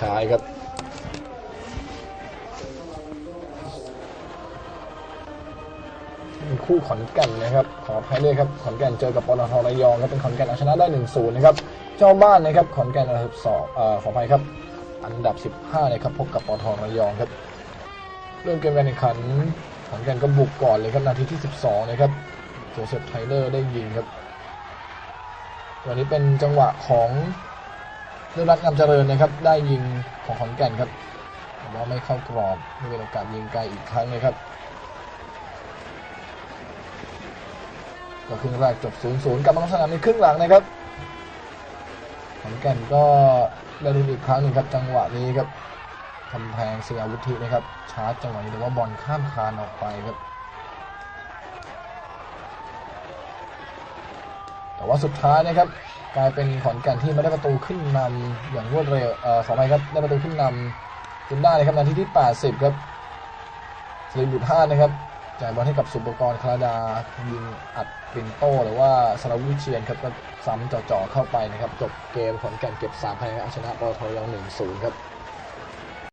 ท้ายครับคู่ขอนแก่นนะครับ ขออภัยด้วยครับขอนแก่นเจอกับปตทระยองครับเป็นขอนแก่นเอาชนะได้1-0นะครับเจ้าบ้านนะครับขอนแก่นอันดับสองขออภัยครับ อันดับ 15นะครับพบกับปตทระยองครับเริ่มเกมการแข่งขันขอนแก่นก็บุกก่อนเลยครับนาทีที่ 12นะครับโจเซฟไทเลอร์ได้ยิงครับวันนี้เป็นจังหวะของ เรื่องรัตน์งามเจริญนะครับ ได้ยิงของขอนแก่นครับแต่ว่าไม่เข้ากรอบไม่เป็นโอกาสยิงไกลอีกครั้งนะครับก็ครึ่งแรกจบ 0-0 กลับมาลงสนามในครึ่งหลังนะครับขอนแก่นก็ได้ลุ้นอีกครั้งหนึ่งครับ จังหวะนี้ครับกำแพงเสียวุฒินะครับชาร์จจังหวะนี้แต่ว่าบอลข้ามคานออกไปครับ แต่ว่าสุดท้ายนะครับกลายเป็นขอนแก่นที่มาได้ประตูขึ้นนำอย่างรวดเร็วเอ่อขออภัยครับได้ประตูขึ้นนำจนได้นะครับนาทีที่ 80 ครับสลิมบุตรห้านะครับจ่ายบอลให้กับสุปกรณ์คลาดายิงอัดปินโต้หรือว่าสารวุฒิเชียนครับก็ซ้ำจ่อๆเข้าไปนะครับ จบเกมขอนแก่นเก็บ3คะแนนเอาชนะปตทระยอง1-0 ครับ